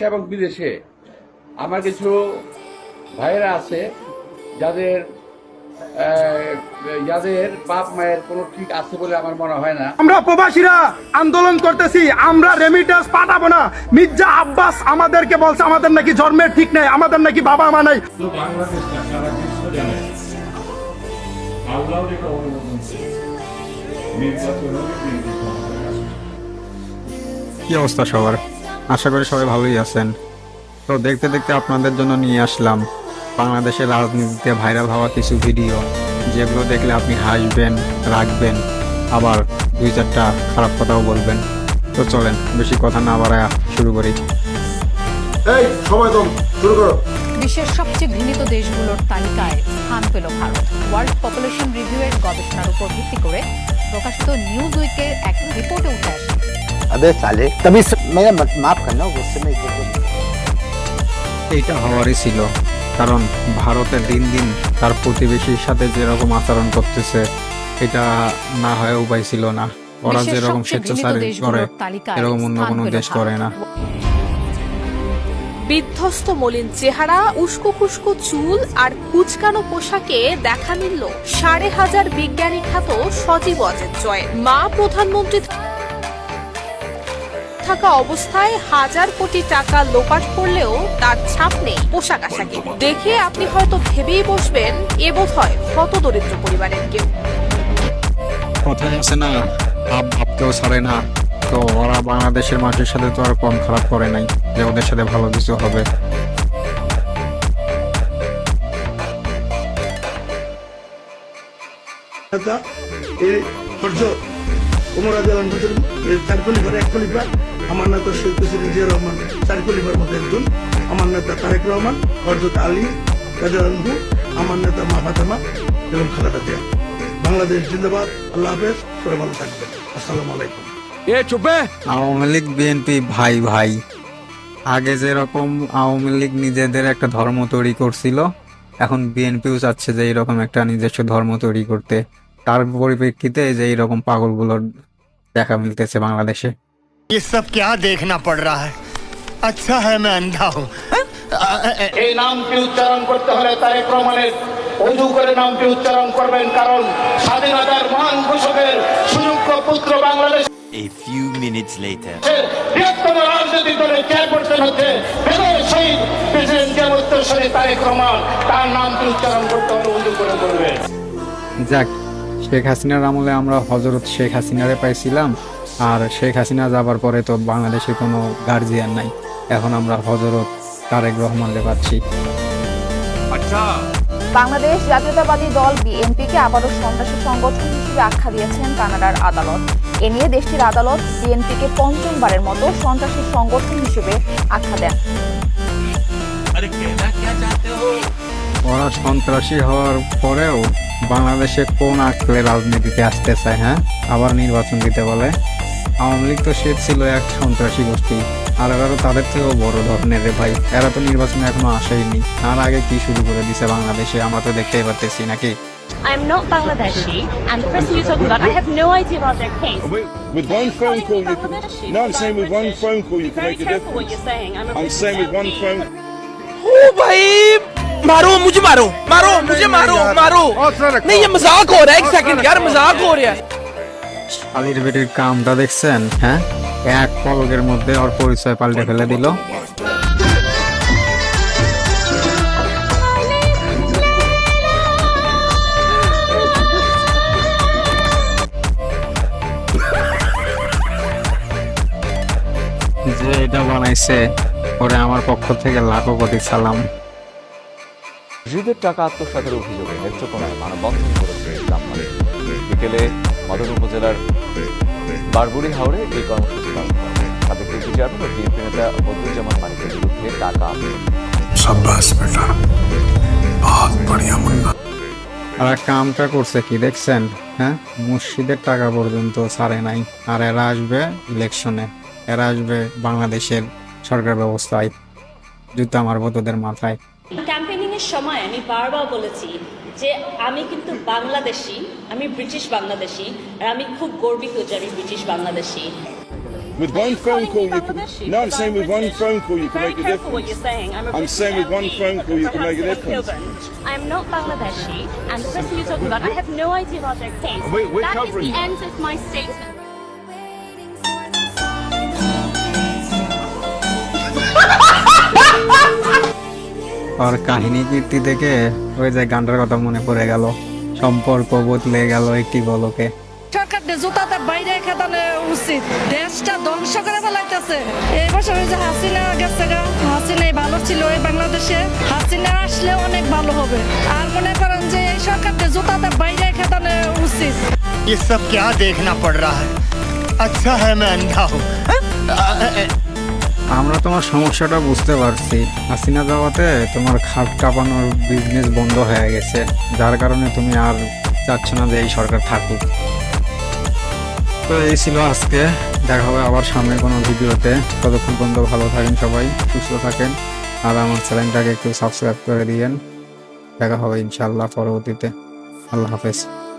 দেশে এবং বিদেশে আমার কিছু ভাইয়েরা আছে যাদের যাদের বাপ মায়ের কোনো ঠিক আছে বলে আমার মনে হয় না। আমরা প্রবাসীরা আন্দোলন করতেছি আমরা রেমিটেন্স পাঠাবো না। মির্জা আব্বাস আমাদেরকে বলছে আমাদের নাকি জন্মের ঠিক নেই আমাদের নাকি বাবা মা নাই। বাংলাদেশ না সারা বিশ্ব জানে। আল্লাহ এটা অনুমোদন নির্বাচন হবে বিএনপি ক্ষমতায় আসবে কি অবস্থা সবার? আশা করি সবাই ভালোই আছেন। তো দেখতে দেখতে আপনাদের জন্য নিয়ে আসলাম বাংলাদেশের রাজনীতিতে ভাইরাল হওয়া কিছু ভিডিও যেগুলো দেখলে আপনি হাসবেন রাখবেন আবার দুই চারটা খারাপ কথাও বলবেন। তো চলেন বেশি কথা না বাড়ায় শুরু করি। এই সময় কম শুরু করো। বিশ্বের সবচেয়ে ঘৃণিত দেশগুলোর তালিকায় স্থান পেল ভারত। ওয়ার্ল্ড পপুলেশন রিভিউয়ের গবেষণার উপর ভিত্তি করে প্রকাশিত নিউজ উইকের এক রিপোর্টে উঠে আসে। अबे साले तभी स... मेरा मत- माफ करना गुस्से में एक दो- এইটা হওয়ারই ছিল কারণ ভারতে দিন দিন তার প্রতিবেশীর সাথে যেরকম আচরণ করতেছে এটা না হয় উপায় ছিল না ওরা বিশ্বের যেরকম সবচেয়ে ঘৃণিত স্বেচ্ছাচারী করে দেশগুলোর তালিকায় এরকম অন্য স্থান কোনো পেল দেশ করে না ভারত। বিধ্বস্ত মলিন চেহারা উস্কো খুস্কো চুল আর কুচকানো পোশাকে দেখা মিলল সাড়ে হাজার বিজ্ঞানী খ্যাত সজীব অজের জয় মা প্রধানমন্ত্রী থাকা অবস্থায় হাজার কোটি টাকা লোপাট করলেও তার ছাপ নেই পোশাক আশাকে। দেখে আপনি হয়তো ভেবেই বসবেন এ বোধ হয় হত দরিদ্র পরিবারের কেউ। কথায় আছে না ভাব ভাবতেও ছাড়ে না। তো ওরা বাংলাদেশের মানুষের সাথে তো আর কম খারাপ করে নাই যে ওদের সাথে ভালো কিছু হবে। এই আদালান চার খলিফার এক খলিফা আমার নেতা শেখ প্রেসিডেন্ট জিয়া রহমান চার খলিফার মধ্যে একজন। আমার নেতা তারেক রহমান হরজত আলী রাজারানহু আমার নেতা মা ফাতেমা এবং খালেদা জিয়া। বাংলাদেশ জিন্দাবাদ। আল্লাহ হাফেজ। সবাই ভালো থাকবেন। আসসালামু আলাইকুম। আওয়ামী লীগ বিএনপি ভাই ভাই। আগে যেরকম আওয়ামী লীগ নিজেদের একটা ধর্ম তৈরি করছিল এখন বিএনপিও চাচ্ছে যে এরকম একটা নিজস্ব ধর্ম তৈরি করতে। তার পরিপ্রেক্ষিতে যে এইরকম পাগলগুলোর দেখা মিলতেছে বাংলাদেশে। ये सब क्या देखना पड़ रहा है अच्छा है मैं अंधा हूँ এই নামটি উচ্চারণ করতে হলে তারেক রহমানের অজু করে নামটি উচ্চারণ করবেন কারণ স্বাধীনতার মহান ঘোষকের সুযোগ্য পুত্র বাংলাদেশের A few minutes later. বৃহত্তম রাজনৈতিক দলের চেয়ারপারসন হচ্ছে বেগম শহীদ প্রেসিডেন্ট জিয়া উত্তরসূরি তারেক রহমান তার নামটি উচ্চারণ করতে হলে অজু করে করবেন যাক শেখ হাসিনার আমলে আমরা হজরত শেখ হাসিনারে পাইছিলাম আর শেখ হাসিনা যাবার পরে তো বাংলাদেশে কোনো গার্জিয়ান নাই। এখন আমরা হজরত তারেক রহমানরে পাচ্ছি। বাংলাদেশ জাতীয়তাবাদী দল বিএনপিকে আবারও সন্ত্রাসী সংগঠন হিসেবে আখ্যা দিয়েছেন কানাডার আদালত। এ নিয়ে দেশটির আদালত বিএনপিকে পঞ্চমবারের মতো সন্ত্রাসী সংগঠন হিসেবে আখ্যা দেন। ওরা সন্ত্রাসী হওয়ার পরেও বাংলাদেশে কোন আঁকলে রাজনীতিতে আসতে চায় হ্যাঁ? আবার নির্বাচন দিতে বলে। আওয়ামী লীগ তো সে ছিল এক সন্ত্রাসী গোষ্ঠী আর এরা তো তাদের থেকেও বড় ধরনের রে ভাই এরা তো নির্বাচনে এখনো আসেইনি তার আগে কি শুরু করে দিছে বাংলাদেশে আমরা তো দেখতেই পারতেছি নাকি I'm not Bangladeshi, and the person you're talking about, I have no idea about their case. With one phone call, you can. No, I'm saying with one phone call, you can make a difference. you're saying. I'm, I'm saying with one phone. मारो मुझे मारो मारो मुझे मारो मारो नहीं ये मजाक हो रहा है एक सेकंड यार मजाक हो रहा है শালির বেটির কামটা দেখছেন হ্যাঁ? এক পলকের মধ্যে ওর পরিচয় পাল্টে ফেলে দিল। যে এটা বানাইছে, ওরে আমার পক্ষ থেকে লাখো কোটি সালাম। মসজিদের টাকা আত্মসাতের অভিযোগে নেত্রকোনায় মানববন্ধন করেছে বিকেলে মদন উপজেলার বারবুড়ি হাওড়ে এই কর্মসূচি পালন করা হয়। তাদের কৃষি চেয়ারম্যান বিএনপি নেতা বদরুজ্জামান মানিকের বিরুদ্ধে টাকা আর কামটা করছে কি দেখছেন? হ্যাঁ? মসজিদের টাকা পর্যন্ত ছাড়ে নাই। আর এরা আসবে ইলেকশনে। এরা আসবে বাংলাদেশের সরকার ব্যবস্থায়। জুতা মারবো তোদের মাথায়। ক্যাম্পেইনিং এর সময় আমি বারবার বলেছি যে আমি কিন্তু বাংলাদেশি আমি ব্রিটিশ বাংলাদেশি আর আমি খুব গর্বিত যে আমি British Bangladeshi With one phone call, you can. No, I'm saying with one phone call, you can make a difference. saying. I'm, a I'm saying with one phone call, you can make a difference. I'm not Bangladeshi, and the person you're talking about, I have no idea about their case. We- we're That is covering- the end of my statement. আর কাহিনী কীর্তি দেখে ওই যে গানটার কথা মনে পড়ে গেল সম্পর্ক বদলে গেল একটি বলকে সরকার জুতাতে বাইরে খেতানো উচিত দেশটা ধ্বংস করে ফেলাইতেছে এই বছর ওই যে হাসিনা গেছে গা হাসিনাই ভালো ছিল এই বাংলাদেশে হাসিনা আসলে অনেক ভালো হবে আর মনে করেন যে এই সরকারকে জুতাতে বাইরে খেতানো উচিত ये सब क्या देखना पड़ रहा है अच्छा है मैं अंधा हूँ আমরা তোমার সমস্যাটা বুঝতে পারছি। হাসিনা যাওয়াতে তোমার খাট কাঁপানোর বিজনেস বন্ধ হয়ে গেছে। যার কারণে তুমি আর চাচ্ছ না যে এই সরকার থাকুক। তো এই ছিল আজকে। দেখা হবে আবার সামনের কোনো ভিডিওতে। ততক্ষণ পর্যন্ত ভালো থাকেন সবাই, সুস্থ থাকেন। আর আমার চ্যানেলটাকে একটু সাবস্ক্রাইব করে দিয়েন। দেখা হবে ইনশাল্লাহ পরবর্তীতে। আল্লাহ হাফেজ।